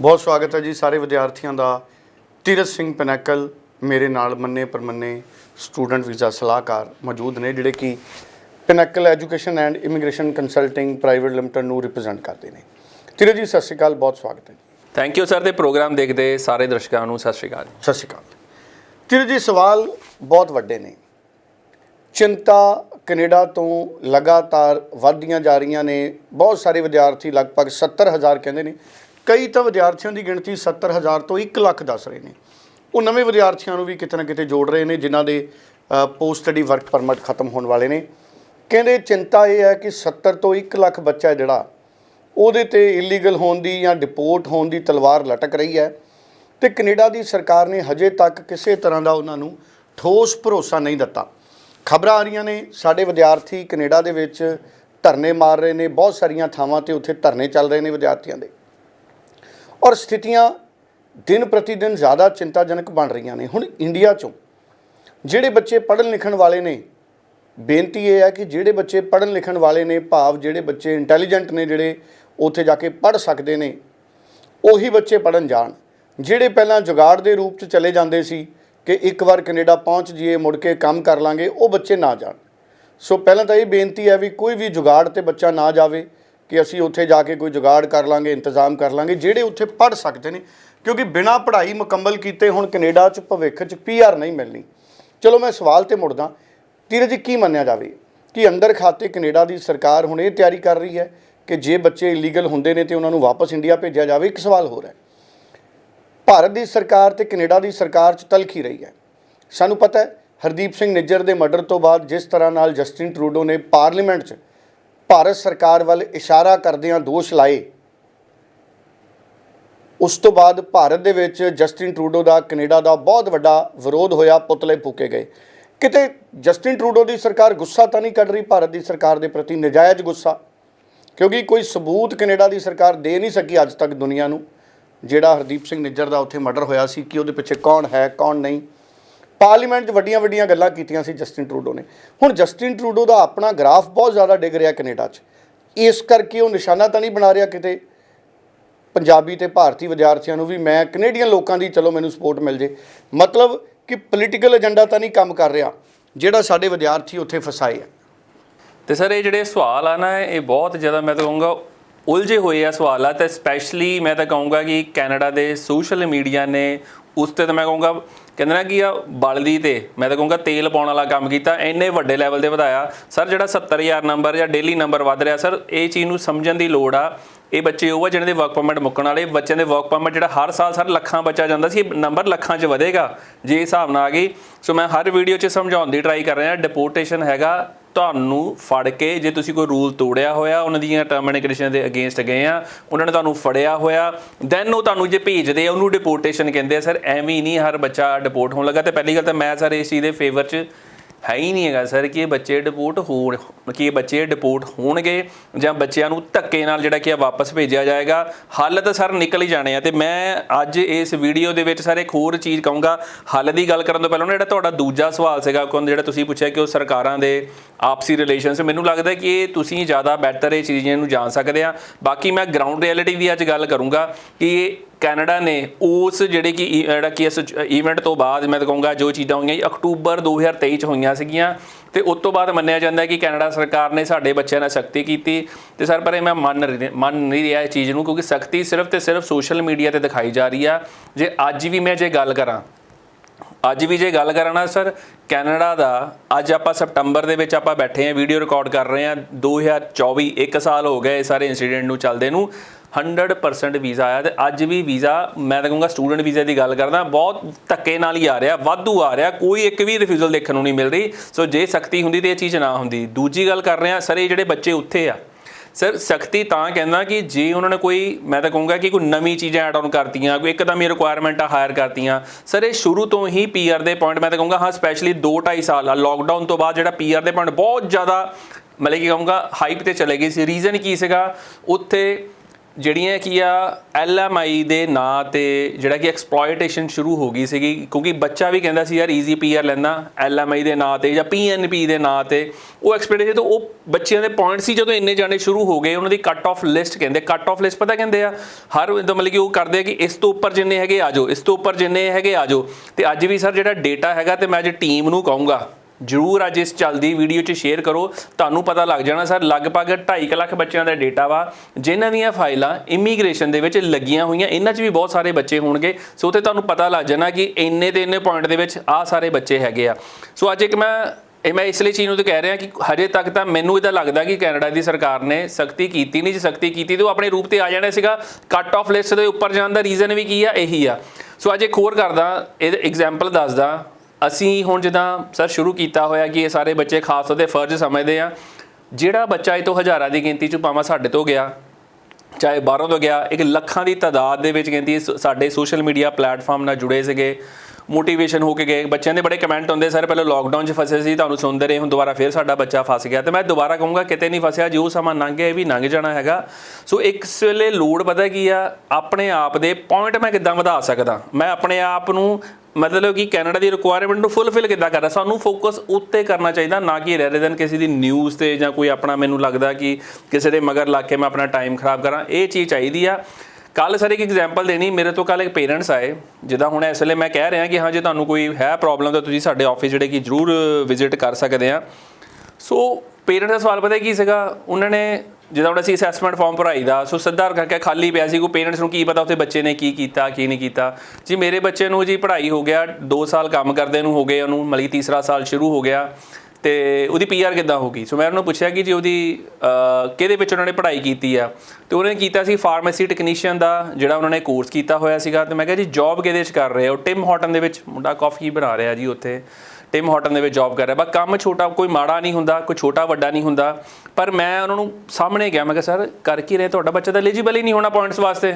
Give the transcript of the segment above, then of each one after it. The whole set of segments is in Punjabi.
ਬਹੁਤ ਸਵਾਗਤ ਹੈ ਜੀ ਸਾਰੇ ਵਿਦਿਆਰਥੀਆਂ ਦਾ। ਤੀਰਥ ਸਿੰਘ ਪਨੈਕਲ ਮੇਰੇ ਨਾਲ ਮੰਨੇ ਪਰਮੰਨੇ ਸਟੂਡੈਂਟ ਵੀਜ਼ਾ ਸਲਾਹਕਾਰ ਮੌਜੂਦ ਨੇ ਜਿਹੜੇ ਕਿ pinnacle education and immigration consulting private limited ਨੂੰ ਰਿਪਰੈਜ਼ੈਂਟ ਕਰਦੇ ਨੇ। ਤੀਰਥ ਜੀ ਸਤਿ ਸ਼੍ਰੀ ਅਕਾਲ ਬਹੁਤ ਸਵਾਗਤ ਹੈ ਥੈਂਕ ਯੂ ਸਰ ਤੇ ਪ੍ਰੋਗਰਾਮ ਦੇਖਦੇ ਸਾਰੇ ਦਰਸ਼ਕਾਂ ਨੂੰ ਸਤਿ ਸ਼੍ਰੀ ਅਕਾਲ। ਸਤਿ ਸ਼੍ਰੀ ਅਕਾਲ। ਤੀਰਥ ਜੀ ਸਵਾਲ ਬਹੁਤ ਵੱਡੇ ਨੇ। ਚਿੰਤਾ ਕੈਨੇਡਾ ਤੋਂ ਲਗਾਤਾਰ ਵਧਦੀਆਂ ਜਾ ਰਹੀਆਂ ਨੇ। ਬਹੁਤ ਸਾਰੇ ਵਿਦਿਆਰਥੀ ਲਗਭਗ 70000 ਕਹਿੰਦੇ ਨੇ ਕਈ ਤਾਂ ਵਿਦਿਆਰਥੀਆਂ ਦੀ ਗਿਣਤੀ 70000 ਤੋਂ 1 ਲੱਖ ਦੱਸ ਰਹੇ ਨੇ। ਉਹ ਨਵੇਂ ਵਿਦਿਆਰਥੀਆਂ ਨੂੰ ਵੀ ਕਿਤੇ ਨਾ ਕਿਤੇ ਜੋੜ ਰਹੇ ਨੇ, ਜਿਨ੍ਹਾਂ ਦੇ ਪੋਸਟ ਸਟੱਡੀ ਵਰਕ ਪਰਮਿਟ ਖਤਮ ਹੋਣ ਵਾਲੇ ਨੇ। ਕਹਿੰਦੇ ਚਿੰਤਾ ਇਹ ਹੈ ਕਿ 70 ਤੋਂ 1 ਲੱਖ ਬੱਚਾ ਜਿਹੜਾ, ਉਹਦੇ ਤੇ ਇਲੀਗਲ ਹੋਣ ਦੀ ਜਾਂ ਡਿਪੋਰਟ ਹੋਣ ਦੀ ਤਲਵਾਰ ਲਟਕ ਰਹੀ ਹੈ ਤੇ ਕੈਨੇਡਾ ਦੀ ਸਰਕਾਰ ਨੇ ਹਜੇ ਤੱਕ ਕਿਸੇ ਤਰ੍ਹਾਂ ਦਾ ਉਹਨਾਂ ਨੂੰ ਠੋਸ ਭਰੋਸਾ ਨਹੀਂ ਦਿੱਤਾ। ਖਬਰਾਂ ਆ ਰਹੀਆਂ ਨੇ, ਸਾਡੇ ਵਿਦਿਆਰਥੀ ਕੈਨੇਡਾ ਦੇ ਵਿੱਚ ਧਰਨੇ ਮਾਰ ਰਹੇ ਨੇ, ਬਹੁਤ ਸਾਰੀਆਂ ਥਾਵਾਂ ਤੇ ਉੱਥੇ ਧਰਨੇ ਚੱਲ ਰਹੇ ਨੇ ਵਿਦਿਆਰਥੀਆਂ ਦੇ। ਔਰ ਸਥਿਤੀਆਂ ਦਿਨ ਪ੍ਰਤੀ ਦਿਨ ਜ਼ਿਆਦਾ ਚਿੰਤਾਜਨਕ ਬਣ ਰਹੀਆਂ ਨੇ। ਹੁਣ ਇੰਡੀਆ ਚੋਂ ਜਿਹੜੇ ਬੱਚੇ ਪੜ੍ਹਨ ਲਿਖਣ ਵਾਲੇ ਨੇ, ਬੇਨਤੀ ਇਹ ਹੈ ਕਿ ਜਿਹੜੇ ਬੱਚੇ ਪੜ੍ਹਨ ਲਿਖਣ ਵਾਲੇ ਨੇ, ਭਾਵ ਜਿਹੜੇ ਬੱਚੇ ਇੰਟੈਲੀਜੈਂਟ ਨੇ ਜਿਹੜੇ ਉੱਥੇ ਜਾ ਕੇ ਪੜ੍ਹ ਸਕਦੇ ਨੇ, ਉਹੀ ਬੱਚੇ ਪੜਨ ਜਾਣ। ਜਿਹੜੇ ਪਹਿਲਾਂ ਜੁਗਾੜ ਦੇ ਰੂਪ 'ਚ ਚਲੇ ਜਾਂਦੇ ਸੀ ਕਿ ਇੱਕ ਵਾਰ ਕੈਨੇਡਾ ਪਹੁੰਚ ਜੀਏ ਮੁੜ ਕੇ ਕੰਮ ਕਰ ਲਾਂਗੇ, ਉਹ ਬੱਚੇ ਨਾ ਜਾਣ। ਸੋ ਪਹਿਲਾਂ ਤਾਂ ਇਹ ਬੇਨਤੀ ਹੈ ਵੀ ਕੋਈ ਵੀ ਜੁਗਾੜ ਤੇ ਬੱਚਾ ਨਾ ਜਾਵੇ ਕਿ ਅਸੀਂ ਉੱਥੇ ਜਾ ਕੇ ਕੋਈ ਜੁਗਾੜ ਕਰ ਲਾਂਗੇ, ਇੰਤਜ਼ਾਮ ਕਰ ਲਾਂਗੇ, ਜਿਹੜੇ ਉੱਥੇ ਪੜ ਸਕਦੇ ਨੇ। ਕਿਉਂਕਿ ਬਿਨਾਂ ਪੜ੍ਹਾਈ ਮੁਕੰਮਲ ਕੀਤੇ ਹੁਣ ਕੈਨੇਡਾ 'ਚ, ਭਵਿੱਖ 'ਚ ਪੀਆਰ ਨਹੀਂ ਮਿਲਣੀ। ਚਲੋ ਮੈਂ ਸਵਾਲ ਤੇ ਮੁੜਦਾ। ਤੀਰਜ ਜੀ, ਕੀ ਮੰਨਿਆ ਜਾਵੇ? ਕਿ ਅੰਦਰ ਖਾਤੇ ਕੈਨੇਡਾ ਦੀ ਸਰਕਾਰ ਹੁਣ ਇਹ ਤਿਆਰੀ ਕਰ ਰਹੀ ਹੈ ਕਿ ਜੇ ਬੱਚੇ ਇਲੀਗਲ ਹੁੰਦੇ ਨੇ ਤੇ ਉਹਨਾਂ ਨੂੰ ਵਾਪਸ ਇੰਡੀਆ ਭੇਜਿਆ ਜਾਵੇ? ਇੱਕ ਸਵਾਲ ਹੋਰ ਹੈ। ਭਾਰਤ ਦੀ ਸਰਕਾਰ ਤੇ ਕੈਨੇਡਾ ਦੀ ਸਰਕਾਰ 'ਚ ਤਲਖੀ ਰਹੀ ਹੈ। ਸਾਨੂੰ ਪਤਾ ਹੈ, ਹਰਦੀਪ ਸਿੰਘ ਨਿੱਜਰ ਦੇ ਮਰਡਰ ਤੋਂ ਬਾਅਦ ਜਿਸ ਤਰ੍ਹਾਂ ਨਾਲ ਜਸਟਿਨ ਟਰੂਡੋ ਨੇ ਪਾਰਲੀਮੈਂਟ 'ਚ ਭਾਰਤ ਸਰਕਾਰ ਵੱਲ ਇਸ਼ਾਰਾ ਕਰਦਿਆਂ ਦੋਸ਼ ਲਾਏ। ਉਸ ਤੋਂ ਬਾਅਦ ਭਾਰਤ ਦੇ ਵਿੱਚ ਜਸਟਿਨ ਟਰੂਡੋ ਦਾ ਕੈਨੇਡਾ ਦਾ ਬਹੁਤ ਵੱਡਾ ਵਿਰੋਧ ਹੋਇਆ, ਪੁਤਲੇ ਫੂਕੇ ਗਏ। ਕਿਤੇ ਜਸਟਿਨ ਟਰੂਡੋ ਦੀ ਸਰਕਾਰ ਗੁੱਸਾ ਤਾਂ ਨਹੀਂ ਕੱਢ ਰਹੀ, ਭਾਰਤ ਦੀ ਸਰਕਾਰ ਦੇ ਪ੍ਰਤੀ ਨਜਾਇਜ਼ ਗੁੱਸਾ? ਕਿਉਂਕਿ ਕੋਈ ਸਬੂਤ ਕੈਨੇਡਾ ਦੀ ਸਰਕਾਰ ਦੇ ਨਹੀਂ ਸਕੀ ਅੱਜ ਤੱਕ ਦੁਨੀਆ ਨੂੰ, ਜਿਹੜਾ ਹਰਦੀਪ ਸਿੰਘ ਨਿੱਜਰ ਦਾ ਉੱਥੇ ਮਰਡਰ ਹੋਇਆ ਸੀ, ਕਿ ਉਹਦੇ ਪਿੱਛੇ ਕੌਣ ਹੈ, ਕੌਣ ਨਹੀਂ। ਪਾਰਲੀਮੈਂਟ 'ਚ ਵੱਡੀਆਂ ਵੱਡੀਆਂ ਗੱਲਾਂ ਕੀਤੀਆਂ ਸੀ ਜਸਟਿਨ ਟਰੂਡੋ ਨੇ। ਹੁਣ ਜਸਟਿਨ ਟਰੂਡੋ ਦਾ ਆਪਣਾ ਗ੍ਰਾਫ ਬਹੁਤ ਜ਼ਿਆਦਾ ਡਿੱਗ ਰਿਹਾ ਕੈਨੇਡਾ 'ਚ। ਇਸ ਕਰਕੇ ਉਹ ਨਿਸ਼ਾਨਾ ਤਾਂ ਨਹੀਂ ਬਣਾ ਰਿਹਾ ਕਿਤੇ। ਪੰਜਾਬੀ ਤੇ ਭਾਰਤੀ ਵਿਦਿਆਰਥੀਆਂ ਨੂੰ ਵੀ ਮੈਂ ਕੈਨੇਡੀਅਨ ਲੋਕਾਂ ਦੀ ਚਲੋ ਮੈਨੂੰ ਸਪੋਰਟ ਮਿਲ ਜੇ। ਮਤਲਬ ਕਿ ਪੋਲੀਟੀਕਲ ਏਜੰਡਾ ਤਾਂ ਨਹੀਂ ਕੰਮ ਕਰ ਰਿਹਾ, ਜਿਹੜਾ ਸਾਡੇ ਵਿਦਿਆਰਥੀ ਉੱਥੇ ਫਸਾਏ ਆ। ਤੇ ਸਰ, ਇਹ ਜਿਹੜੇ ਸਵਾਲ ਆ ਨਾ, ਇਹ ਬਹੁਤ ਜ਼ਿਆਦਾ ਮੈਂ ਤਾਂ ਕਹੂੰਗਾ ਉਲਝੇ ਹੋਏ ਆ ਸਵਾਲ ਆ। ਤੇ ਸਪੈਸ਼ਲੀ ਮੈਂ ਤਾਂ ਕਹੂੰਗਾ ਕਿ ਕੈਨੇਡਾ ਦੇ ਸੋਸ਼ਲ ਮੀਡੀਆ ਨੇ, ਉਸ ਤੇ ਤਾਂ ਮੈਂ ਕਹੂੰਗਾ ਕਹਿੰਦੇ ਨਾ ਕਿ ਆ ਬਲਦੀ ਤੇ, ਮੈਂ ਤਾਂ ਕਹੂੰਗਾ ਤੇਲ ਪਾਉਣ ਵਾਲਾ ਕੰਮ ਕੀਤਾ, ਇੰਨੇ ਵੱਡੇ ਲੈਵਲ ਤੇ ਵਧਾਇਆ। ਸਰ ਜਿਹੜਾ 70000 ਨੰਬਰ ਜਾਂ ਡੇਲੀ ਨੰਬਰ ਵੱਧ ਰਿਹਾ ਸਰ ਇਹ ਚੀਜ਼ ਨੂੰ ਸਮਝਣ ਦੀ ਲੋੜ ਆ। ਇਹ ਬੱਚੇ ਉਹ ਆ ਜਿਹਨਾਂ ਦੇ ਵਰਕ ਪਰਮਿਟ ਮੁੱਕਣ ਵਾਲੇ, ਬੱਚਿਆਂ ਦੇ ਵਰਕ ਪਰਮਿਟ ਜਿਹੜਾ ਹਰ ਸਾਲ ਸਰ ਲੱਖਾਂ ਬੱਚਾ ਜਾਂਦਾ ਸੀ, ਇਹ ਨੰਬਰ ਲੱਖਾਂ 'ਚ ਵਧੇਗਾ, ਜੇ ਹਿਸਾਬ ਨਾਲ ਆ ਗਈ। ਸੋ ਮੈਂ ਹਰ ਵੀਡੀਓ 'ਚ ਸਮਝਾਉਣ ਦੀ ਟਰਾਈ ਕਰ ਰਿਹਾ ਡਿਪੋਰਟੇਸ਼ਨ ਹੈਗਾ ਤੁਹਾਨੂੰ ਫੜ ਕੇ ਜੇ ਤੁਸੀਂ ਕੋਈ ਰੂਲ ਤੋੜਿਆ ਹੋਇਆ, ਉਹਨਾਂ ਦੀਆਂ ਟਰਮ ਐਂਡ ਕੰਡੀਸ਼ਨ ਦੇ ਅਗੇਂਸਟ ਗਏ ਆ, ਉਹਨਾਂ ਨੇ ਤੁਹਾਨੂੰ ਫੜਿਆ ਹੋਇਆ ਦੈਨ ਉਹ ਤੁਹਾਨੂੰ ਜੇ ਭੇਜਦੇ ਆ, ਉਹਨੂੰ ਡਿਪੋਰਟੇਸ਼ਨ ਕਹਿੰਦੇ ਆ, ਸਰ, ਐਵੇਂ ਨਹੀਂ ਹਰ ਬੱਚਾ ਡਿਪੋਰਟ ਹੋਣ ਲੱਗਾ। ਤੇ ਪਹਿਲੀ ਗੱਲ ਤਾਂ ਮੈਂ, ਸਰ, ਇਸ ਚੀਜ਼ ਦੇ ਫੇਵਰ 'ਚ ਹੈ ਹੀ ਨਹੀਂ ਹੈਗਾ ਸਰ, ਕਿ ਇਹ ਬੱਚੇ ਡਿਪੋਰਟ ਹੋਣ, ਕਿ ਇਹ ਬੱਚੇ ਡਿਪੋਰਟ ਹੋਣਗੇ ਜਾਂ ਬੱਚਿਆਂ ਨੂੰ ਧੱਕੇ ਨਾਲ ਜਿਹੜਾ ਕਿ ਆ ਵਾਪਸ ਭੇਜਿਆ ਜਾਏਗਾ। ਹੱਲ ਤਾਂ ਸਰ ਨਿਕਲ ਹੀ ਜਾਣੇ ਆ ਤੇ ਮੈਂ ਅੱਜ ਇਸ ਵੀਡੀਓ ਦੇ ਵਿੱਚ ਸਰ ਇੱਕ ਹੋਰ ਚੀਜ਼ ਕਹੂੰਗਾ। ਹੱਲ ਦੀ ਗੱਲ ਕਰਨ ਤੋਂ ਪਹਿਲਾਂ ਨਾ ਜਿਹੜਾ ਤੁਹਾਡਾ ਦੂਜਾ ਸਵਾਲ ਸੀਗਾ ਕੋਨ ਜਿਹੜਾ ਤੁਸੀਂ ਪੁੱਛਿਆ ਕਿ ਉਹ ਸਰਕਾਰਾਂ ਦੇ ਆਪਸੀ ਰਿਲੇਸ਼ਨਸ ਮੈਨੂੰ ਲੱਗਦਾ ਕਿ ਇਹ ਤੁਸੀਂ ਜ਼ਿਆਦਾ ਬੈਟਰ ਇਹ ਚੀਜ਼ਾਂ ਨੂੰ ਜਾਣ ਸਕਦੇ ਆ। ਬਾਕੀ ਮੈਂ ਗਰਾਊਂਡ ਰਿਐਲਿਟੀ ਦੀ ਅੱਜ ਗੱਲ ਕਰੂੰਗਾ ਕਿ ਕੈਨੇਡਾ ਨੇ ਉਸ ਜਿਹੜੇ ਕਿ ਈ- ਜਿਹੜਾ ਕਿ ਇਸ ਇਵੈਂਟ ਤੋਂ ਬਾਅਦ ਮੈਂ ਤਾਂ ਕਹੂੰਗਾ ਜੋ ਚੀਜ਼ਾਂ ਹੋਈਆਂ ਜੀ, ਅਕਤੂਬਰ 2023 ਚ ਹੋਈਆਂ ਸੀਗੀਆਂ ਤੇ ਉਸ ਤੋਂ ਬਾਅਦ ਮੰਨਿਆ ਜਾਂਦਾ ਹੈ ਕਿ ਕੈਨੇਡਾ ਸਰਕਾਰ ਨੇ ਸਾਡੇ ਬੱਚਿਆਂ ਨਾਲ ਸਖਤੀ ਕੀਤੀ ਤੇ ਸਰ ਪਰ ਇਹ ਮੈਂ ਮੰਨ ਰਹੀ- ਮੰਨ ਨਹੀਂ ਰਿਹਾ ਇਸ ਚੀਜ਼ ਨੂੰ ਕਿਉਂਕਿ ਸਖਤੀ ਸਿਰਫ ਤੇ ਸਿਰਫ ਸੋਸ਼ਲ ਮੀਡੀਆ ਤੇ ਦਿਖਾਈ ਜਾ ਰਹੀ ਆ। ਜੇ ਅੱਜ ਵੀ ਮੈਂ ਜੇ ਗੱਲ ਕਰਾਂ ਅੱਜ ਵੀ ਜੇ ਗੱਲ ਕਰਾਂ ਨਾ ਸਰ ਕੈਨੇਡਾ ਦਾ ਅੱਜ ਆਪਾਂ ਸਪਟੰਬਰ ਦੇ ਵਿੱਚ ਆਪਾਂ ਬੈਠੇ ਆਂ ਵੀਡੀਓ ਰਿਕਾਰਡ ਕਰ ਰਹੇ ਆਂ 2024 ਇੱਕ ਸਾਲ ਹੋ ਗਿਆ ਇਹ ਸਾਰੇ ਇਨਸੀਡੈਂਟ ਨੂੰ ਚੱਲਦੇ ਨੂੰ। 100% ਵੀਜ਼ਾ ਆਇਆ ਤੇ ਅੱਜ ਵੀ ਵੀਜ਼ਾ, ਮੈਂ ਤਾਂ ਕਹੂੰਗਾ ਸਟੂਡੈਂਟ ਵੀਜ਼ੇ ਦੀ ਗੱਲ ਕਰਦਾ, ਬਹੁਤ ਧੱਕੇ ਨਾਲ ਹੀ ਆ ਰਿਹਾ, ਵਾਧੂ ਆ ਰਿਹਾ, ਕੋਈ ਇੱਕ ਵੀ ਰਿਫਿਊਜ਼ਲ ਦੇਖਣ ਨੂੰ ਨਹੀਂ ਮਿਲ ਰਹੀ। ਸੋ ਜੇ ਸਖਤੀ ਹੁੰਦੀ ਤੇ ਇਹ ਚੀਜ਼ ਨਾ ਹੁੰਦੀ। ਦੂਜੀ ਗੱਲ ਕਰ ਰਹੇ ਆ ਸਰ, ਇਹ ਜਿਹੜੇ ਬੱਚੇ ਉੱਥੇ ਆ, ਸਰ, ਸਖਤੀ ਤਾਂ ਕਹਿੰਦਾ ਕਿ ਜੇ ਉਹਨਾਂ ਨੇ ਕੋਈ, ਮੈਂ ਤਾਂ ਕਹੂੰਗਾ ਕਿ ਕੋਈ ਨਵੀਂ ਚੀਜ਼ਾਂ ਐਡ ਆਨ ਕਰਤੀਆਂ, ਕੋਈ ਇੱਕਦਮ ਹੀ ਰਿਕੁਆਇਰਮੈਂਟਾਂ ਹਾਇਰ ਕਰਤੀਆਂ। ਸਰ, ਇਹ ਸ਼ੁਰੂ ਤੋਂ ਹੀ ਪੀਆਰ ਦੇ ਪੁਆਇੰਟ ਮੈਂ ਤਾਂ ਕਹੂੰਗਾ, ਹਾਂ ਸਪੈਸ਼ਲੀ 2 2.5 ਸਾਲ ਆ ਲੋਕਡਾਊਨ ਤੋਂ ਬਾਅਦ ਜਿਹੜਾ ਪੀਆਰ ਦੇ ਪੁਆਇੰਟ ਬਹੁਤ ਜ਼ਿਆਦਾ, ਮਤਲਬ ਕਿ ਕਹੂੰਗਾ ਹਾਈਪ ਤੇ ਚਲੇ ਗਈ ਸੀ। ਰੀਜ਼ਨ ਕੀ ਸੀਗਾ? ਉੱਥੇ ਜਿਹੜੀਆਂ ਕੀ ਆ ਐਲਐਮਆਈ ਦੇ ਨਾਂ ਤੇ ਜਿਹੜਾ ਕਿ ਐਕਸਪਲੋਇਟੇਸ਼ਨ ਸ਼ੁਰੂ ਹੋ ਗਈ ਸੀਗੀ, ਕਿਉਂਕਿ ਬੱਚਾ ਵੀ ਕਹਿੰਦਾ ਸੀ, ਯਾਰ ਈਜ਼ੀ ਪੀਆਰ ਲੈਣਾ ਐਲਐਮਆਈ ਦੇ ਨਾਂ ਤੇ ਜਾਂ ਪੀਐਨਪੀ ਦੇ ਨਾਂ ਤੇ। ਉਹ ਐਕਸਪੈਕਟੇਸ਼ਨ ਤੋਂ ਉਹ ਬੱਚਿਆਂ ਦੇ ਪੁਆਇੰਟ ਸੀ, ਜਦੋਂ ਇੰਨੇ ਜਾਣੇ ਸ਼ੁਰੂ ਹੋ ਗਏ, ਉਹਨਾਂ ਦੀ ਕੱਟ ਆਫ ਲਿਸਟ ਕਹਿੰਦੇ ਕੱਟ ਆਫ ਲਿਸਟ ਪਤਾ ਕਹਿੰਦੇ ਆ, ਹਰ ਮਤਲਬ ਕਿ ਉਹ ਕਰਦੇ ਆ ਕਿ ਇਸ ਤੋਂ ਉੱਪਰ ਜਿੰਨੇ ਹੈਗੇ ਆ ਜਾਓ, ਇਸ ਤੋਂ ਉੱਪਰ ਜਿੰਨੇ ਹੈਗੇ ਆ ਜਾਓ। ਤੇ ਅੱਜ ਵੀ ਸਰ ਜਿਹੜਾ ਡੇਟਾ ਹੈਗਾ, ਤੇ ਮੈਂ ਅੱਜ ਟੀਮ ਨੂੰ ਕਹੂੰਗਾ ਜਰੂਰ ਅੱਜ ਇਸ ਚੱਲਦੀ ਵੀਡੀਓ 'ਚ ਸ਼ੇਅਰ ਕਰੋ। ਤੁਹਾਨੂੰ ਪਤਾ ਲੱਗ ਜਾਣਾ ਸਰ, ਲਗਭਗ 2.5 ਲੱਖ ਬੱਚਿਆਂ ਦਾ ਡੇਟਾ ਵਾ। ਜਿਨ੍ਹਾਂ ਦੀਆਂ ਫਾਈਲਾਂ ਇਮੀਗ੍ਰੇਸ਼ਨ ਦੇ ਵਿੱਚ ਲੱਗੀਆਂ ਹੋਈਆਂ, ਇਹਨਾਂ 'ਚ ਵੀ ਬਹੁਤ ਸਾਰੇ ਬੱਚੇ ਹੋਣਗੇ। ਸੋ ਤੇ ਤੁਹਾਨੂੰ ਪਤਾ ਲੱਗ ਜਾਣਾ ਕਿ ਇੰਨੇ ਤੇ ਇੰਨੇ ਪੁਆਇੰਟ ਦੇ ਵਿੱਚ ਆਹ ਸਾਰੇ ਬੱਚੇ ਹੈਗੇ ਆ। ਸੋ ਅੱਜ ਇੱਕ ਮੈਂ, ਇਹ ਮੈਂ ਇਸ ਲਈ ਚੀਜ਼ ਨੂੰ ਤੇ ਕਹਿ ਰਿਹਾ ਕਿ ਹਜੇ ਤੱਕ ਤਾਂ ਮੈਨੂੰ ਇਹਦਾ ਲੱਗਦਾ ਕਿ ਕੈਨੇਡਾ ਦੀ ਸਰਕਾਰ ਨੇ ਸਖਤੀ ਕੀਤੀ ਨਹੀਂ, ਜੇ ਸਖਤੀ ਕੀਤੀ ਤੇ ਉਹ ਆਪਣੇ ਰੂਪ ਤੇ ਆ ਜਾਣਾ ਸੀਗਾ। ਕੱਟ ਆਫ ਲਿਸਟ ਦੇ ਉੱਪਰ ਜਾਣ ਦਾ ਰੀਜ਼ਨ ਵੀ ਕੀ ਆ? ਇਹੀ ਆ। ਸੋ ਅੱਜ ਇੱਕ ਹੋਰ ਕਰਦਾ ਇਹ ਐਗਜ਼ਾਮਪਲ ਦੱਸਦਾ। ਅਸੀਂ ਹੁਣ ਜਿੱਦਾਂ ਸਰ ਸ਼ੁਰੂ ਕੀਤਾ ਹੋਇਆ ਕਿ ਇਹ ਸਾਰੇ ਬੱਚੇ ਖਾਸ ਤੌਰ ਤੇ ਫਰਜ਼ ਸਮਝਦੇ ਆ, ਜਿਹੜਾ ਬੱਚਾ ਇਹ ਤੋਂ ਹਜ਼ਾਰਾਂ ਦੀ ਗਿਣਤੀ ਚ ਭਾਵੇਂ ਸਾਡੇ ਤੋਂ ਗਿਆ, ਚਾਹੇ ਬਾਹਰੋਂ ਤੋਂ ਗਿਆ, ਇੱਕ ਲੱਖਾਂ ਦੀ ਤਾਦਾਦ ਦੇ ਵਿੱਚ ਕਹਿੰਦੀ ਸਾਡੇ ਸੋਸ਼ਲ ਮੀਡੀਆ ਪਲੇਟਫਾਰਮ ਨਾਲ ਜੁੜੇ ਸੀਗੇ ਮੋਟੀਵੇਸ਼ਨ ਹੋ ਕੇ ਗਏ, ਬੱਚਿਆਂ ਦੇ ਬੜੇ ਕਮੈਂਟ ਹੁੰਦੇ ਸਰ, ਪਹਿਲਾਂ ਲੋਕਡਾਊਨ 'ਚ ਫਸੇ ਸੀ, ਤੁਹਾਨੂੰ ਸੁਣਦੇ ਰਹੇ, ਹੁਣ ਦੁਬਾਰਾ ਫੇਰ ਸਾਡਾ ਬੱਚਾ ਫਸ ਗਿਆ। ਤੇ ਮੈਂ ਦੁਬਾਰਾ ਕਹੂੰਗਾ, ਕਿਤੇ ਨਹੀਂ ਫਸਿਆ, ਜੇ ਉਹ ਸਮਾਂ ਲੰਘ ਗਿਆ, ਇਹ ਵੀ ਲੰਘ ਜਾਣਾ ਹੈਗਾ। ਸੋ ਇਸ ਵੇਲੇ ਲੋੜ ਪਤਾ ਕੀ ਆ, ਆਪਣੇ ਆਪ ਦੇ ਪੁਆਇੰਟ ਮੈਂ ਕਿੱਦਾਂ ਵਧਾ ਸਕਦਾ? ਮੈਂ ਆਪਣੇ ਆਪ ਨੂੰ ਮਤਲਬ ਕਿ ਕੈਨੇਡਾ ਦੀ ਰਿਕੁਆਇਰਮੈਂਟ ਨੂੰ ਫੁੱਲਫਿਲ ਕਿੱਦਾਂ ਕਰਦਾ? ਸਾਨੂੰ ਫੋਕਸ ਉੱਤੇ ਕਰਨਾ ਚਾਹੀਦਾ, ਨਾ ਕਿ ਰੈਦਰ ਦੈਨ ਕਿਸੇ ਦੀ ਨਿਊਜ਼ ਤੇ ਜਾਂ ਕੋਈ ਆਪਣਾ ਮੈਨੂੰ ਲੱਗਦਾ ਕਿ ਕਿਸੇ ਦੇ ਮਗਰ ਲੱਗ ਕੇ ਮੈਂ ਆਪਣਾ ਟਾਈਮ ਖਰਾਬ ਕਰਾਂ, ਇਹ ਚੀਜ਼ ਚਾਹੀਦੀ ਆ। ਕੱਲ ਸਰ ਇੱਕ ਐਗਜ਼ਾਮਪਲ ਦੇਣੀ, ਮੇਰੇ ਤੋਂ ਕੱਲ ਇੱਕ ਪੇਰੈਂਟਸ ਆਏ, ਜਿੱਦਾਂ ਹੁਣ ਇਸ ਵੇਲੇ ਮੈਂ ਕਹਿ ਰਿਹਾ ਕਿ ਹਾਂ, ਜੇ ਤੁਹਾਨੂੰ ਕੋਈ ਹੈ ਪ੍ਰੋਬਲਮ ਤਾਂ ਤੁਸੀਂ ਸਾਡੇ ਆਫਿਸ ਜਿਹੜੇ ਕਿ ਜਰੂਰ ਵਿਜ਼ਿਟ ਕਰ ਸਕਦੇ ਆ। ਸੋ ਪੇਰੈਂਟਸ ਦਾ ਸਵਾਲ ਪਤਾ ਕੀ ਸੀਗਾ? ਉਹਨਾਂ ਨੇ ਜਦੋਂ ਹੁਣ ਅਸੀਂ ਅਸੈਸਮੈਂਟ ਫਾਰਮ ਭਰਾਈ ਦਾ, ਸੋ ਸਿੱਧਾ ਕਰਕੇ ਖਾਲੀ ਪਿਆ ਸੀ, ਕੋਈ ਪੇਰੈਂਟਸ ਨੂੰ ਕੀ ਪਤਾ ਉੱਥੇ ਬੱਚੇ ਨੇ ਕੀ ਕੀਤਾ, ਕੀ ਨਹੀਂ ਕੀਤਾ। ਜੀ ਮੇਰੇ ਬੱਚੇ ਨੂੰ ਜੀ ਪੜ੍ਹਾਈ ਹੋ ਗਿਆ 2 ਸਾਲ ਕੰਮ ਕਰਦੇ ਨੂੰ ਹੋ ਗਏ ਉਹਨੂੰ ਮਲੀ ਤੀਸਰਾ ਸਾਲ ਸ਼ੁਰੂ ਹੋ ਗਿਆ, ਤੇ ਉਹਦੀ ਪੀਆਰ ਕਿੱਦਾਂ ਹੋ ਗਈ? ਸੋ ਮੈਂ ਉਹਨੂੰ ਪੁੱਛਿਆ ਕਿ ਜੀ ਉਹਦੀ ਕਿਹਦੇ ਵਿੱਚ ਉਹਨਾਂ ਨੇ ਪੜ੍ਹਾਈ ਕੀਤੀ ਆ? ਤੇ ਉਹਨੇ ਕੀਤਾ ਸੀ ਫਾਰਮੇਸੀ ਟੈਕਨੀਸ਼ੀਅਨ ਦਾ, ਜਿਹੜਾ ਉਹਨਾਂ ਨੇ ਕੋਰਸ ਕੀਤਾ ਹੋਇਆ ਸੀਗਾ, ਤੇ ਮੈਂ ਕਿਹਾ ਜੀ ਜੌਬ ਕਿਹਦੇ ਵਿੱਚ ਕਰ ਰਹੇ ਹੋ? ਟਿਮ ਹਾਟਨ ਦੇ ਵਿੱਚ ਮੁੰਡਾ ਕਾਫੀ ਬਣਾ ਰਿਹਾ ਜੀ ਉੱਥੇ। ਟਿਮ ਹਾਟਨ ਦੇ ਵਿੱਚ ਜੌਬ ਕਰ ਰਿਹਾ। ਬਸ ਕੰਮ ਛੋਟਾ, ਕੋਈ ਮਾੜਾ ਨਹੀਂ ਹੁੰਦਾ, ਕੋਈ ਛੋਟਾ ਵੱਡਾ ਨਹੀਂ ਹੁੰਦਾ। ਪਰ ਮੈਂ ਉਹਨਾਂ ਨੂੰ ਸਾਹਮਣੇ ਗਿਆ ਮੈਂ ਕਿਹਾ, ਸਰ, ਕਰ ਕੀ ਰਹੇ? ਤੁਹਾਡਾ ਬੱਚਾ ਤਾਂ ਐਲੀਜੀਬਲ ਹੀ ਨਹੀਂ ਹੋਣਾ ਪੁਆਇੰਟਸ ਵਾਸਤੇ।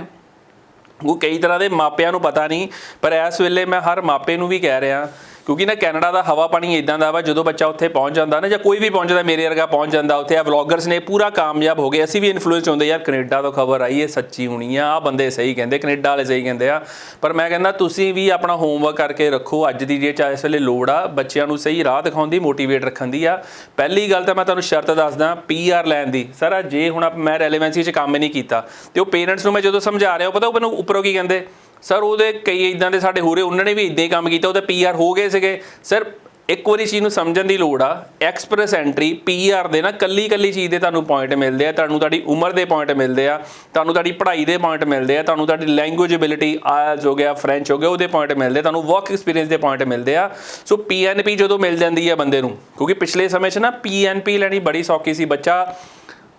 ਉਹ ਕਈ ਤਰ੍ਹਾਂ ਦੇ ਮਾਪਿਆਂ ਨੂੰ ਪਤਾ ਨਹੀਂ, ਪਰ ਇਸ ਵੇਲੇ ਮੈਂ ਹਰ ਮਾਪੇ ਨੂੰ ਵੀ ਕਹਿ ਰਿਹਾ ਕਿਉਂਕਿ ਨਾ ਕੈਨੇਡਾ ਦਾ ਹਵਾ ਪਾਣੀ ਇਦਾਂ ਦਾ ਵਾ, ਜਦੋਂ ਬੱਚਾ ਉੱਥੇ ਪਹੁੰਚ ਜਾਂਦਾ ਨਾ, ਜਾਂ ਕੋਈ ਵੀ ਪਹੁੰਚਦਾ ਮੇਰੇ ਵਰਗਾ ਪਹੁੰਚ ਜਾਂਦਾ ਉੱਥੇ ਆ ਵਲੌਗਰਸ ਨੇ ਪੂਰਾ ਕਾਮਯਾਬ ਹੋ ਗਏ। ਅਸੀਂ ਵੀ ਇਨਫਲੂਐਂਸ ਹੁੰਦੇ, ਯਾਰ ਕੈਨੇਡਾ ਤੋਂ ਖਬਰ ਆਈ ਇਹ ਸੱਚੀ ਹੋਣੀ ਆ ਆ ਬੰਦੇ ਸਹੀ ਕਹਿੰਦੇ, ਕੈਨੇਡਾ ਵਾਲੇ ਸਹੀ ਕਹਿੰਦੇ ਆ। ਪਰ ਮੈਂ ਕਹਿੰਦਾ, ਤੁਸੀਂ ਵੀ ਆਪਣਾ ਹੋਮਵਰਕ ਕਰਕੇ ਰੱਖੋ, ਅੱਜ ਦੀ ਜੇ ਚਾਹੇ ਇਸ ਵੇਲੇ ਲੋੜ ਆ, ਬੱਚਿਆਂ ਨੂੰ ਸਹੀ ਰਾਹ ਦਿਖਾਉਣ ਦੀ ਮੋਟੀਵੇਟ ਰੱਖਣ ਦੀ ਆ। ਪਹਿਲੀ ਗੱਲ ਤਾਂ ਮੈਂ ਤੁਹਾਨੂੰ ਸ਼ਰਤ ਦੱਸਦਾ ਪੀਆਰ ਲੈਣ ਦੀ। ਸਰ ਜੇ ਹੁਣ ਆਪ- ਮੈਂ ਰੈਲੇਵੈਂਸੀ 'ਚ ਕੰਮ ਹੀ ਨਹੀਂ ਕੀਤਾ, ਤੇ ਉਹ ਪੇਰੈਂਟਸ ਨੂੰ ਮੈਂ ਜਦੋਂ ਸਮਝਾ ਰਿਹਾ, ਉਹ ਪਤਾ ਉਹ ਮੈਨੂੰ ਉੱਪਰੋਂ ਕੀ ਕਹਿੰਦੇ? ਸਰ ਉਹਦੇ ਕਈ ਇਦਾਂ ਦੇ ਸਾਡੇ ਹੋ ਰਹੇ ਉਹਨਾਂ ਨੇ ਵੀ ਇਦਾਂ ਹੀ ਕੰਮ ਕੀਤਾ ਉਹਦੇ ਪੀਆਰ ਹੋ ਗਏ ਸੀਗੇ। ਸਰ ਇੱਕ ਵਾਰੀ ਚੀਜ਼ ਨੂੰ ਸਮਝਣ ਦੀ ਲੋੜ ਆ ਐਕਸਪ੍ਰੈਸ ਐਂਟਰੀ ਪੀਆਰ ਦੇ ਨਾ ਕੱਲੀ ਕੱਲੀ ਚੀਜ਼ ਦੇ ਤੁਹਾਨੂੰ ਪੁਆਇੰਟ ਮਿਲਦੇ ਆ ਤੁਹਾਨੂੰ ਤੁਹਾਡੀ ਉਮਰ ਦੇ ਪੁਆਇੰਟ ਮਿਲਦੇ ਆ ਤੁਹਾਨੂੰ ਤੁਹਾਡੀ ਪੜ੍ਹਾਈ ਦੇ ਪੁਆਇੰਟ ਮਿਲਦੇ ਆ ਤੁਹਾਨੂੰ ਤੁਹਾਡੀ ਲੈਂਗੁਏਜ ਐਬਿਲਿਟੀ ਆਇਲਸ ਹੋ ਗਿਆ ਫ੍ਰੈਂਚ ਹੋ ਗਿਆ ਉਹਦੇ ਪੁਆਇੰਟ ਮਿਲਦੇ ਆ, ਤੁਹਾਨੂੰ ਵਰਕ ਐਕਸਪੀਰੀਅੰਸ ਦੇ ਪੁਆਇੰਟ ਮਿਲਦੇ ਆ। ਸੋ ਪੀਐਨਪੀ ਜਦੋਂ ਮਿਲ ਜਾਂਦੀ ਆ ਬੰਦੇ ਨੂੰ ਕਿਉਂਕਿ ਪਿਛਲੇ ਸਮੇਂ 'ਚ ਨਾ ਪੀਐਨਪੀ ਲੈਣੀ ਬੜੀ ਸੌਖੀ ਸੀ ਬੱਚਾ।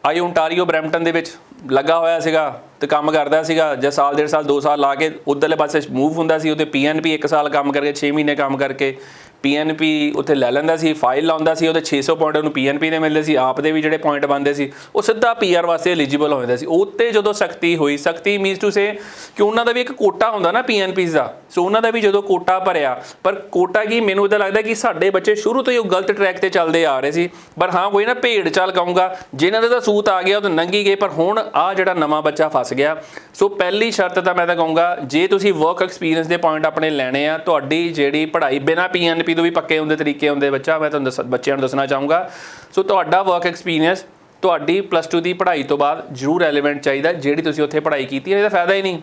ਆਈ ਓਨਟਾਰੀਓ ਬਰੈਂਪਟਨ ਦੇ ਵਿੱਚ ਲੱਗਾ ਹੋਇਆ ਸੀਗਾ ਤੇ ਕੰਮ ਕਰਦਾ ਸੀਗਾ, ਜੇ ਸਾਲ, ਡੇਢ ਸਾਲ 2 ਸਾਲ ਲਾ ਕੇ ਉਧਰਲੇ ਪਾਸੇ ਮੂਵ ਹੁੰਦਾ ਸੀ, ਉਹਦੇ ਪੀਐਨਪੀ 1 ਸਾਲ ਕੰਮ ਕਰਕੇ 6 ਮਹੀਨੇ ਕੰਮ ਕਰਕੇ ਪੀਐਨਪੀ ਉੱਥੇ ਲੈ ਲੈਂਦਾ ਸੀ ਫਾਈਲ ਲਾਉਂਦਾ ਸੀ, ਉਹਦੇ 600 ਪੁਆਇੰਟ ਉਹਨੂੰ ਪੀਐਨਪੀ ਦੇ ਮਿਲਦੇ ਸੀ, ਆਪ ਦੇ ਵੀ ਜਿਹੜੇ ਪੁਆਇੰਟ ਬਣਦੇ ਸੀ, ਉਹ ਸਿੱਧਾ ਪੀਆਰ ਵਾਸਤੇ ਐਲੀਜੀਬਲ ਹੋ ਜਾਂਦਾ ਸੀ। ਉੱਤੇ ਜਦੋਂ ਸਖਤੀ ਹੋਈ, ਸਖਤੀ ਮੀਨਸ ਟੂ ਸੇ ਕਿ ਉਹਨਾਂ ਦਾ ਵੀ ਇੱਕ ਕੋਟਾ ਹੁੰਦਾ ਨਾ ਪੀਐਨਪੀਸ ਦਾ, ਸੋ ਉਹਨਾਂ ਦਾ ਵੀ ਜਦੋਂ ਕੋਟਾ ਭਰਿਆ, ਪਰ ਕੋਟਾ ਕੀ ਮੈਨੂੰ ਇਦਾਂ ਲੱਗਦਾ ਕਿ ਸਾਡੇ ਬੱਚੇ ਸ਼ੁਰੂ ਤੋਂ ਹੀ ਉਹ ਗਲਤ ਟਰੈਕ ਤੇ ਚੱਲਦੇ ਆ ਰਹੇ ਸੀ, ਪਰ ਹਾਂ ਕੋਈ ਨਾ ਭੇਡ ਚਾਲ ਕਹੂੰਗਾ, ਜਿਨ੍ਹਾਂ ਦੇ ਤਾਂ ਸੂਤ ਆ ਗਿਆ, ਉਹ ਤਾਂ ਨੰਗੀ ਗਏ, ਪਰ ਹੁਣ ਆ ਜਿਹੜਾ ਨਵਾਂ ਬੱਚਾ ਫਸ ਗਿਆ। ਸੋ ਪਹਿਲੀ ਸ਼ਰਤ ਤਾਂ ਮੈਂ ਤਾਂ ਕਹੂੰਗਾ, ਜੇ ਤੁਸੀਂ ਵਰਕ ਐਕਸਪੀਰੀਅੰਸ ਦੇ ਪੁਆਇੰਟ ਆਪਣੇ ਲੈਣੇ ਆ, ਤੁਹਾਡੀ ਜਿਹੜੀ ਪੜ੍ਹਾਈ ਬਿਨਾ ਪੀਐਨਪੀ ਤੋਂ ਵੀ ਪੱਕੇ ਹੁੰਦੇ ਤਰੀਕੇ ਹੁੰਦੇ ਬੱਚਾ, ਮੈਂ ਤੁਹਾਨੂੰ ਦੱਸ- ਬੱਚਿਆਂ ਨੂੰ ਦੱਸਣਾ ਚਾਹੂੰਗਾ। ਸੋ ਤੁਹਾਡਾ ਵਰਕ ਐਕਸਪੀਰੀਅੰਸ ਤੁਹਾਡੀ ਪਲੱਸ 2 ਦੀ ਪੜ੍ਹਾਈ ਤੋਂ ਬਾਅਦ ਜ਼ਰੂਰ ਰੈਲੇਵੈਂਟ ਚਾਹੀਦਾ ਜਿਹੜੀ ਤੁਸੀਂ ਉੱਥੇ ਪੜ੍ਹਾਈ ਕੀਤੀ ਹੈ, ਇਹਦਾ ਫਾਇਦਾ ਹੀ ਨਹੀਂ।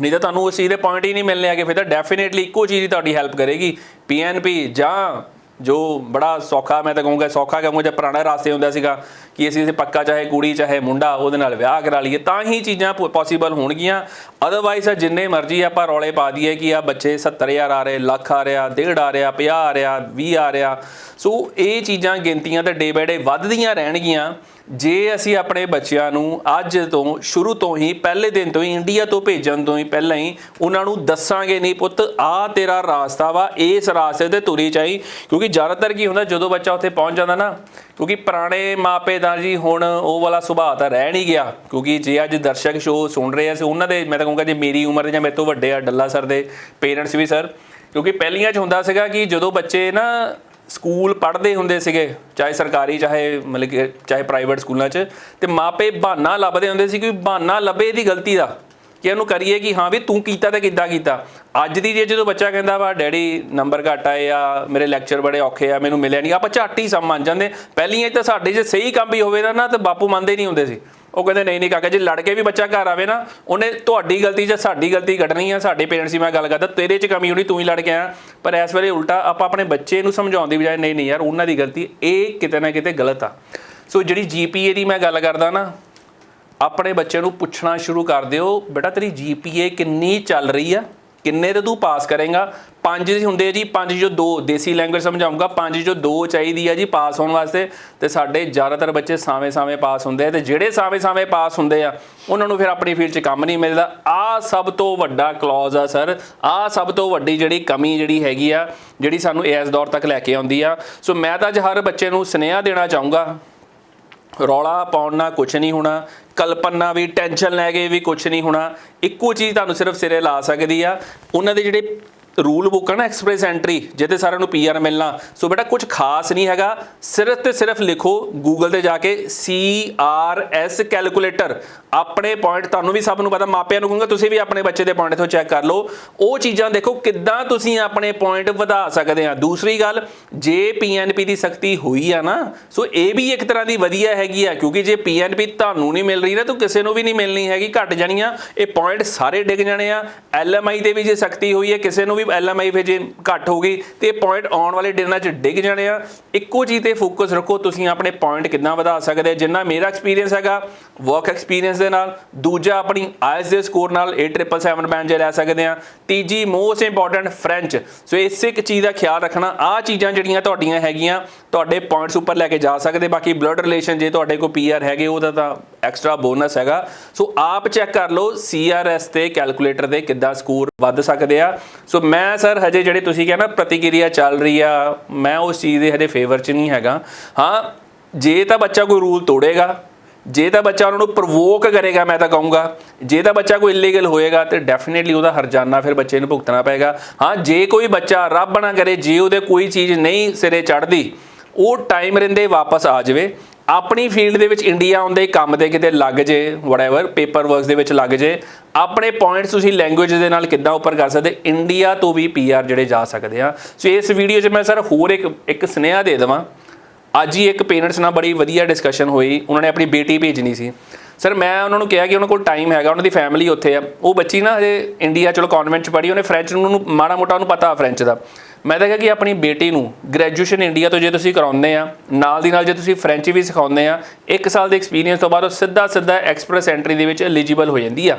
ਨਹੀਂ ਤਾਂ ਤੁਹਾਨੂੰ ਉਸ ਚੀਜ਼ ਦੇ ਪੁਆਇੰਟ ਹੀ ਨਹੀਂ ਮਿਲਣੇ ਆਗੇ ਫਿਰ ਤਾਂ ਡੈਫੀਨੇਟਲੀ ਇੱਕੋ ਚੀਜ਼ ਹੀ ਤੁਹਾਡੀ ਹੈਲਪ ਕਰੇਗੀ। ਪੀਐਨਪੀ ਜਾਂ ਜੋ ਬੜਾ ਸੌਖਾ, ਮੈਂ ਤਾਂ ਕਹੂੰਗਾ ਸੌਖਾ ਕਹੂੰਗਾ ਜੇ ਪੁਰਾਣਾ ਰਾਸਤੇ ਹੁੰਦਾ ਸੀਗਾ ਕਿ ਅਸੀਂ ਇਸੇ ਪੱਕਾ ਚਾਹੇ ਕੁੜੀ ਚਾਹੇ ਮੁੰਡਾ ਉਹਦੇ ਨਾਲ ਵਿਆਹ ਕਰਾ ਲਈਏ, ਤਾਂ ਹੀ ਚੀਜ਼ਾਂ ਪੋਸੀਬਲ ਹੋਣਗੀਆਂ। ਅਦਰਵਾਈਜ਼ ਜਿੰਨੇ ਮਰਜ਼ੀ ਆਪਾਂ ਰੌਲੇ ਪਾ ਦਈਏ ਕਿ ਆ ਬੱਚੇ 70000 ਆ ਰਹੇ, ਲੱਖ ਆ ਰਿਹਾ, ਡੇਢ ਆ ਰਿਹਾ 50 ਆ ਰਿਹਾ 20 ਆ ਰਿਹਾ। ਸੋ ਇਹ ਚੀਜ਼ਾਂ ਗਿਣਤੀਆਂ ਤਾਂ ਡੇ ਬਾਏ ਡੇ ਵੱਧਦੀਆਂ ਰਹਿਣਗੀਆਂ। ਜੇ ਅਸੀਂ ਆਪਣੇ ਬੱਚਿਆਂ ਨੂੰ ਅੱਜ ਤੋਂ ਸ਼ੁਰੂ ਤੋਂ ਹੀ, ਪਹਿਲੇ ਦਿਨ ਤੋਂ ਹੀ ਇੰਡੀਆ ਤੋਂ ਭੇਜਣ ਤੋਂ ਹੀ ਪਹਿਲਾਂ ਹੀ ਉਹਨਾਂ ਨੂੰ ਦੱਸਾਂਗੇ, ਨਹੀਂ ਪੁੱਤ ਆ ਤੇਰਾ ਰਾਸਤਾ ਵਾ, ਇਸ ਰਾਸਤੇ ਤੇ ਤੁਰੀ ਚਾਹੀ ਕਿਉਂਕਿ ਜ਼ਿਆਦਾਤਰ ਕੀ ਹੁੰਦਾ, ਜਦੋਂ ਬੱਚਾ ਉੱਥੇ ਪਹੁੰਚ ਜਾਂਦਾ ਨਾ, ਕਿਉਂਕਿ ਪੁਰਾਣੇ ਮਾਪੇ ਦਾ ਜੀ ਹੁਣ ਉਹ ਵਾਲਾ ਸੁਭਾਅ ਤਾਂ ਰਹਿ ਨਹੀਂ ਗਿਆ। ਕਿਉਂਕਿ ਜੇ ਅੱਜ ਦਰਸ਼ਕ ਸ਼ੋਅ ਸੁਣ ਰਹੇ ਆ ਸੀ ਉਹਨਾਂ ਦੇ, ਮੈਂ ਤਾਂ ਕਹੂੰਗਾ ਜੇ ਮੇਰੀ ਉਮਰ ਦੇ ਜਾਂ ਮੇਰੇ ਤੋਂ ਵੱਡੇ ਆ, ਡੱਲਾ ਸਰ ਦੇ ਪੇਰੈਂਟਸ ਵੀ ਸਰ ਕਿਉਂਕਿ ਪਹਿਲੀਆਂ 'ਚ ਹੁੰਦਾ ਸੀਗਾ ਕਿ ਜਦੋਂ ਬੱਚੇ ਨਾ ਸਕੂਲ ਪੜ੍ਹਦੇ ਹੁੰਦੇ ਸੀਗੇ, ਚਾਹੇ ਸਰਕਾਰੀ, ਚਾਹੇ ਮਤਲਬ ਕਿ ਚਾਹੇ ਪ੍ਰਾਈਵੇਟ ਸਕੂਲਾਂ 'ਚ, ਤੇ ਮਾਪੇ ਬਹਾਨਾ ਲੱਭਦੇ ਹੁੰਦੇ ਸੀ ਕਿ ਬਹਾਨਾ ਲੱਭੇ ਦੀ ਗਲਤੀ ਦਾ। ਕਿ ਇਹਨੂੰ ਕਰੀਏ ਕਿ ਹਾਂ ਵੀ ਤੂੰ ਕੀਤਾ ਤੇ ਕਿੱਦਾਂ ਕੀਤਾ। ਅੱਜ ਦੀ ਜੇ ਜਦੋਂ ਬੱਚਾ ਕਹਿੰਦਾ ਵਾ, ਡੈਡੀ ਨੰਬਰ ਘੱਟ ਆਏ ਆ, ਮੇਰੇ ਲੈਕਚਰ ਬੜੇ ਔਖੇ ਆ, ਮੈਨੂੰ ਮਿਲਿਆ ਨਹੀਂ ਆਪਾਂ ਝੱਟ ਹੀ ਸਮ ਮੰਨ ਜਾਂਦੇ। ਪਹਿਲੀਆਂ 'ਚ ਤਾਂ ਸਾਡੇ ਜੇ ਸਹੀ ਕੰਮ ਵੀ ਹੋਵੇ ਨਾ ਨਾ ਤੇ ਬਾਪੂ ਮੰਨਦੇ ਨਹੀਂ ਹੁੰਦੇ ਸੀ। ਉਹ ਕਹਿੰਦੇ, ਨਹੀਂ ਨਹੀਂ ਕਾਕਾ, ਜੀ ਲੜ ਕੇ ਵੀ ਬੱਚਾ ਘਰ ਆਵੇ ਨਾ, ਉਹਨੇ ਤੁਹਾਡੀ ਗਲਤੀ ਜਾਂ ਸਾਡੀ ਗਲਤੀ ਕੱਢਣੀ ਆ, ਸਾਡੇ ਪੇਰੈਂਟਸ ਦੀ ਮੈਂ ਗੱਲ ਕਰਦਾ, ਤੇਰੇ 'ਚ ਕਮੀ ਹੋਣੀ, ਤੂੰ ਹੀ ਲੜ ਕੇ ਆਇਆ ਪਰ ਇਸ ਵੇਲੇ ਉਲਟਾ ਆਪਾਂ ਆਪਣੇ ਬੱਚੇ ਨੂੰ ਸਮਝਾਉਣ ਦੀ ਬਜਾਏ, ਨਹੀਂ ਨਹੀਂ ਯਾਰ, ਉਹਨਾਂ ਦੀ ਗਲਤੀ ਇਹ ਕਿਤੇ ਨਾ ਕਿਤੇ ਗਲਤ ਆ। ਸੋ ਜਿਹੜੀ ਜੀਪੀਏ ਦੀ ਮੈਂ ਗੱਲ ਕਰਦਾ ਨਾ ਆਪਣੇ ਬੱਚੇ ਨੂੰ ਪੁੱਛਣਾ ਸ਼ੁਰੂ ਕਰ ਦਿਓ, ਬੇਟਾ ਤੇਰੀ ਜੀਪੀਏ ਕਿੰਨੀ ਚੱਲ ਰਹੀ ਆ? ਕਿੰਨੇ ਤੇ ਤੂੰ ਪਾਸ ਕਰੇਗਾ? ਪੰਜ ਹੁੰਦੇ ਜੀ, ਪੰਜ ਜੋ ਦੋ, ਦੇਸੀ ਲੈਂਗੁਏਜ ਸਮਝਾਉਂਗਾ ਪੰਜ ਜੋ ਦੋ ਚਾਹੀਦੀ ਆ ਜੀ ਪਾਸ ਹੋਣ ਵਾਸਤੇ। ਤੇ ਸਾਡੇ ਜ਼ਿਆਦਾਤਰ ਬੱਚੇ ਸਾਵੇਂ ਸਾਵੇਂ ਪਾਸ ਹੁੰਦੇ ਆ ਤੇ ਜਿਹੜੇ ਸਾਵੇਂ ਸਾਵੇਂ ਪਾਸ ਹੁੰਦੇ ਆ, ਉਹਨਾਂ ਨੂੰ ਫਿਰ ਆਪਣੀ ਫੀਲਡ 'ਚ ਕੰਮ ਨਹੀਂ ਮਿਲਦਾ। ਆ ਸਭ ਤੋਂ ਵੱਡਾ ਕਲੌਜ਼ ਆ ਸਰ ਆ ਸਭ ਤੋਂ ਵੱਡੀ ਜਿਹੜੀ ਕਮੀ ਜਿਹੜੀ ਹੈਗੀ ਆ, ਜਿਹੜੀ ਸਾਨੂੰ ਇਸ ਦੌਰ ਤੱਕ ਲੈ ਕੇ ਆਉਂਦੀ ਆ। ਸੋ ਮੈਂ ਤਾਂ ਅੱਜ ਹਰ ਬੱਚੇ ਨੂੰ ਸੁਨੇਹਾ ਦੇਣਾ ਚਾਹੂੰਗਾ ਰੌਲਾ ਪਾਉਣ ਨਾਲ ਕੁਝ ਨਹੀਂ ਹੋਣਾ, ਕਲਪਨਾ ਵੀ ਟੈਨਸ਼ਨ ਲੈ ਕੇ ਵੀ ਕੁਝ ਨਹੀਂ ਹੋਣਾ। ਇੱਕੋ ਚੀਜ਼ ਤੁਹਾਨੂੰ ਸਿਰਫ ਸਿਰੇ ਲਾ ਸਕਦੀ ਆ। ਉਹਨਾਂ ਦੇ ਜਿਹੜੇ ਰੂਲ ਬੁੱਕ ਆ ਨਾ ਐਕਸਪ੍ਰੈਸ ਐਂਟਰੀ, ਜਿਹਦੇ ਸਾਰਿਆਂ ਨੂੰ ਪੀਆਰ ਮਿਲਣਾ। ਸੋ ਬੇਟਾ ਕੁਝ ਖਾਸ ਨਹੀਂ ਹੈਗਾ, ਸਿਰਫ ਤੇ ਸਿਰਫ ਲਿਖੋ ਗੂਗਲ ਤੇ ਜਾ ਕੇ ਸੀ ਆਰ ਐਸ ਕੈਲਕੂਲੇਟਰ ਆਪਣੇ ਪੁਆਇੰਟ ਤੁਹਾਨੂੰ ਵੀ ਸਭ ਨੂੰ ਪਤਾ, ਮਾਪਿਆਂ ਨੂੰ ਕਹੂੰਗਾ, ਤੁਸੀਂ ਵੀ ਆਪਣੇ ਬੱਚੇ ਦੇ ਪੁਆਇੰਟ ਤੋਂ ਚੈੱਕ ਕਰ ਲਓ। ਉਹ ਚੀਜ਼ਾਂ ਦੇਖੋ ਕਿੱਦਾਂ ਤੁਸੀਂ ਆਪਣੇ ਪੁਆਇੰਟ ਵਧਾ ਸਕਦੇ ਆ। ਦੂਸਰੀ ਗੱਲ, ਜੇ ਪੀਐਨਪੀ ਦੀ ਸਖਤੀ ਹੋਈ ਆ ਨਾ, ਸੋ ਇਹ ਵੀ ਇੱਕ ਤਰ੍ਹਾਂ ਦੀ ਵਧੀਆ ਹੈਗੀ ਆ, ਕਿਉਂਕਿ ਜੇ ਪੀਐਨਪੀ ਤੁਹਾਨੂੰ ਨਹੀਂ ਮਿਲ ਰਹੀ ਨਾ, ਤਾਂ ਕਿਸੇ ਨੂੰ ਵੀ ਨਹੀਂ ਮਿਲਣੀ ਹੈਗੀ, ਘਟ ਜਾਣੀਆਂ ਇਹ ਪੁਆਇੰਟ ਸਾਰੇ ਡਿੱਗ ਜਾਣੇ ਆ। ਐਲਐਮਆਈ ਤੇ ਵੀ ਜੇ ਸਖਤੀ ਹੋਈ ਹੈ ਕਿਸੇ ਨੂੰ ਵੀ ਐਲਐਮਆਈ ਫਿਰ ਜੇ ਘੱਟ ਹੋ ਗਈ ਤੇ ਇਹ ਪੁਆਇੰਟ ਆਉਣ ਵਾਲੇ ਦਿਨਾਂ 'ਚ ਡਿੱਗ ਜਾਣੇ ਆ। ਇੱਕੋ ਚੀਜ਼ ਤੇ ਫੋਕਸ ਰੱਖੋ, ਤੁਸੀਂ ਆਪਣੇ ਪੁਆਇੰਟ ਕਿੱਦਾਂ ਵਧਾ ਸਕਦੇ ਜਿੰਨਾ ਮੇਰਾ ਐਕਸਪੀਰੀਅੰਸ ਹੈਗਾ ਵਰਕ ਐਕਸਪੀਰੀਅੰਸ ਦੇ ਨਾਲ। ਦੂਜਾ ਆਪਣੀ ਆਈਐਸ ਦੇ ਸਕੋਰ ਨਾਲ 8777 ਬੈਂਡ ਜੇ ਲੈ ਸਕਦੇ ਆ। ਤੀਜੀ ਮੋਸਟ ਇੰਪੋਰਟੈਂਟ ਫ੍ਰੈਂਚ ਸੋ ਇਸ ਇੱਕ ਚੀਜ਼ ਦਾ ਖਿਆਲ ਰੱਖਣਾ ਆ ਚੀਜ਼ਾਂ ਜਿਹੜੀਆਂ ਤੁਹਾਡੀਆਂ ਹੈਗੀਆਂ, ਤੁਹਾਡੇ ਪੁਆਇੰਟਸ ਉੱਪਰ ਲੈ ਕੇ ਜਾ ਸਕਦੇ। ਬਾਕੀ ਬਲੱਡ ਰਿਲੇਸ਼ਨ ਜੇ ਤੁਹਾਡੇ ਕੋਲ ਪੀਆਰ ਹੈਗੇ, ਉਹਦਾ ਤਾਂ ਐਕਸਟਰਾ ਬੋਨਸ ਹੈਗਾ। ਸੋ ਆਪ ਚੈੱਕ ਕਰ ਲਓ ਸੀਆਰਐਸ ਤੇ ਕੈਲਕੂਲੇਟਰ ਦੇ ਕਿੱਦਾਂ ਸਕੋਰ ਵੱਧ ਸਕਦੇ ਆ। ਸੋ ਮੈਂ ਸਰ ਹਜੇ ਜਿਹੜੇ ਤੁਸੀਂ ਕਿਹਾ ਪ੍ਰਤੀਕਿਰਿਆ ਚੱਲ ਰਹੀ ਆ, ਮੈਂ ਉਸ ਚੀਜ਼ ਦੇ ਹਜੇ ਫੇਵਰ 'ਚ ਨਹੀਂ ਹੈਗਾ। ਹਾਂ, ਜੇ ਤਾਂ ਬੱਚਾ ਕੋਈ ਰੂਲ ਤੋੜੇਗਾ, ਜੇ ਤਾਂ ਬੱਚਾ ਉਹਨਾਂ ਨੂੰ ਪ੍ਰਵੋਕ ਕਰੇਗਾ, ਮੈਂ ਤਾਂ ਕਹੂੰਗਾ। ਜੇ ਤਾਂ ਬੱਚਾ ਕੋਈ ਇਲੀਗਲ ਹੋਏਗਾ, ਤੇ ਡੈਫੀਨਿਟਲੀ ਉਹਦਾ ਹਰਜਾਨਾ ਫਿਰ ਬੱਚੇ ਨੂੰ ਭੁਗਤਣਾ ਪਏਗਾ। ਹਾਂ, ਜੇ ਕੋਈ ਬੱਚਾ ਰੱਬ ਨਾ ਕਰੇ, ਜੇ ਉਹਦੇ ਕੋਈ ਚੀਜ਼ ਨਹੀਂ ਸਿਰੇ ਚੜਦੀ ਉਹ ਟਾਈਮ ਰਹਿੰਦੇ ਵਾਪਸ ਆ ਜਾਵੇ। ਆਪਣੀ ਫੀਲਡ ਦੇ ਵਿੱਚ ਇੰਡੀਆ ਆਉਂਦੇ, ਕੰਮ ਦੇ ਕਿਤੇ ਲੱਗ ਜੇ ਵਟਐਵਰ ਪੇਪਰ ਵਰਕਸ ਦੇ ਵਿੱਚ ਲੱਗ ਜੇ, ਆਪਣੇ ਪੁਆਇੰਟਸ ਤੁਸੀਂ ਲੈਂਗੁਏਜ ਦੇ ਨਾਲ ਕਿੱਦਾਂ ਉੱਪਰ ਕਰ ਸਕਦੇ, ਇੰਡੀਆ ਤੋਂ ਵੀ ਪੀਆਰ ਜਿਹੜੇ ਜਾ ਸਕਦੇ ਆ। ਸੋ ਇਸ ਵੀਡੀਓ 'ਚ ਮੈਂ ਸਰ ਹੋਰ ਇੱਕ ਇੱਕ ਸੁਨੇਹਾ ਦੇ ਦੇਵਾਂ। ਅੱਜ ਹੀ ਇੱਕ ਪੇਰੈਂਟਸ ਨਾਲ ਬੜੀ ਵਧੀਆ ਡਿਸਕਸ਼ਨ ਹੋਈ, ਉਹਨਾਂ ਨੇ ਆਪਣੀ ਬੇਟੀ ਭੇਜਣੀ ਸੀ। ਸਰ ਮੈਂ ਉਹਨਾਂ ਨੂੰ ਕਿਹਾ ਕਿ ਉਹਨਾਂ ਕੋਲ ਟਾਈਮ ਹੈਗਾ, ਉਹਨਾਂ ਦੀ ਫੈਮਿਲੀ ਉੱਥੇ ਆ। ਉਹ ਬੱਚੀ ਨਾ ਹਜੇ ਇੰਡੀਆ ਚਲੋ ਕਨਵੈਂਟ ਚ ਪੜ੍ਹੀ, ਉਹਨੇ ਫ੍ਰੈਂਚ ਨੂੰ ਮਾੜਾ ਮੋਟਾ ਉਹਨੂੰ ਪਤਾ ਫ੍ਰੈਂਚ ਦਾ। ਮੈਂ ਤਾਂ ਕਿਹਾ ਕਿ ਆਪਣੀ ਬੇਟੀ ਨੂੰ ਗ੍ਰੈਜੂਏਸ਼ਨ ਇੰਡੀਆ ਤੋਂ ਜੇ ਤੁਸੀਂ ਕਰਾਉਂਦੇ ਆ, ਨਾਲ ਦੀ ਨਾਲ ਜੇ ਤੁਸੀਂ ਫ੍ਰੈਂਚ ਵੀ ਸਿਖਾਉਂਦੇ ਆ, ਇੱਕ ਸਾਲ ਦੇ ਐਕਸਪੀਰੀਅੰਸ ਤੋਂ ਬਾਅਦ ਉਹ ਸਿੱਧਾ ਸਿੱਧਾ ਐਕਸਪ੍ਰੈਸ ਐਂਟਰੀ ਦੇ ਵਿੱਚ ਐਲੀਜੀਬਲ ਹੋ ਜਾਂਦੀ ਆ।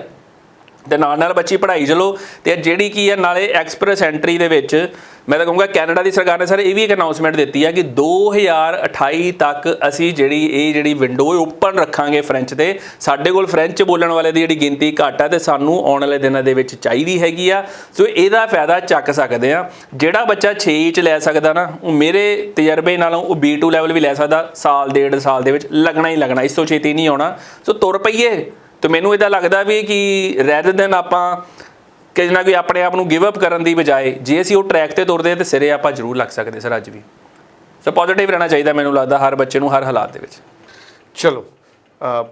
ਤੇ ਨਾਲ ਨਾਲ ਬੱਚੀ ਪੜ੍ਹਾਈ ਚਲੋ ਤੇ ਜਿਹੜੀ ਕੀ ਹੈ ਨਾਲੇ ਐਕਸਪ੍ਰੈਸ ਐਂਟਰੀ ਦੇ ਵਿੱਚ ਮੈਂ ਤਾਂ ਕਹੂੰਗਾ ਕੈਨੇਡਾ ਦੀ ਸਰਕਾਰ ਨੇ ਸਰ ਇਹ ਵੀ ਇੱਕ ਅਨਾਉਂਸਮੈਂਟ ਦਿੱਤੀ ਹੈ ਕਿ 2028 ਤੱਕ ਅਸੀਂ ਜਿਹੜੀ ਇਹ ਜਿਹੜੀ ਵਿੰਡੋ ਓਪਨ ਰੱਖਾਂਗੇ ਫ੍ਰੈਂਚ ਤੇ। ਸਾਡੇ ਕੋਲ ਫ੍ਰੈਂਚ ਬੋਲਣ ਵਾਲੇ ਦੀ ਜਿਹੜੀ ਗਿਣਤੀ ਘੱਟ ਹੈ ਤੇ ਸਾਨੂੰ ਆਉਣ ਵਾਲੇ ਦਿਨਾਂ ਦੇ ਵਿੱਚ ਚਾਹੀਦੀ ਹੈਗੀ ਆ। ਸੋ ਇਹਦਾ ਫਾਇਦਾ ਚੱਕ ਸਕਦੇ ਆ। ਜਿਹੜਾ ਬੱਚਾ 6 ਚ ਲੈ ਸਕਦਾ ਨਾ, ਉਹ ਮੇਰੇ ਤਜਰਬੇ ਨਾਲੋਂ ਉਹ B2 ਲੈਵਲ ਵੀ ਲੈ ਸਕਦਾ, ਸਾਲ, ਡੇਢ ਸਾਲ ਦੇ ਵਿੱਚ ਲੱਗਣਾ ਹੀ ਲੱਗਣਾ। ਇਸ ਤੋਂ ਛੇਤੀ ਨਹੀਂ ਆਉਣਾ। ਸੋ ਤੁਰ ਪਈਏ। ਤੇ ਮੈਨੂੰ ਇਹਦਾ ਲੱਗਦਾ ਵੀ ਕਿ ਰੈਦਰ ਦੈਨ ਆਪਾਂ ਕਿ ਨਾ ਕੋਈ ਆਪਣੇ ਆਪ ਨੂੰ ਗਿਵ ਅਪ ਕਰਨ ਦੀ ਬਜਾਏ ਜੇ ਅਸੀਂ ਉਹ ਟਰੈਕ ਤੇ ਤੁਰਦੇ ਤੇ ਸਿਰੇ ਆਪਾਂ ਜ਼ਰੂਰ ਲੱਗ ਸਕਦੇ ਸਰ ਅੱਜ ਵੀ। ਸੋ ਪੋਜ਼ਿਟਿਵ ਰਹਿਣਾ ਚਾਹੀਦਾ ਮੈਨੂੰ ਲੱਗਦਾ ਹਰ ਬੱਚੇ ਨੂੰ ਹਰ ਹਾਲਾਤ ਦੇ ਵਿੱਚ। ਚਲੋ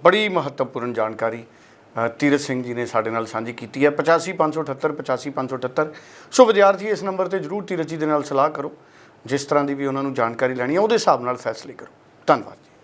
ਬੜੀ ਮਹੱਤਵਪੂਰਨ ਜਾਣਕਾਰੀ ਅ, ਤੀਰਥ ਸਿੰਘ ਜੀ ਨੇ ਸਾਡੇ ਨਾਲ ਸਾਂਝੀ ਕੀਤੀ ਹੈ। 85578 85578 ਸੋ ਵਿਦਿਆਰਥੀ ਇਸ ਨੰਬਰ ਤੇ ਜਰੂਰ ਤੀਰਥ ਜੀ ਦੇ ਨਾਲ ਸਲਾਹ ਕਰੋ। ਜਿਸ ਤਰ੍ਹਾਂ ਦੀ ਵੀ ਉਹਨਾਂ ਨੂੰ ਜਾਣਕਾਰੀ ਲੈਣੀ ਹੈ ਉਹਦੇ ਹਿਸਾਬ ਨਾਲ ਫੈਸਲੇ ਕਰੋ। ਧੰਨਵਾਦ ਜੀ।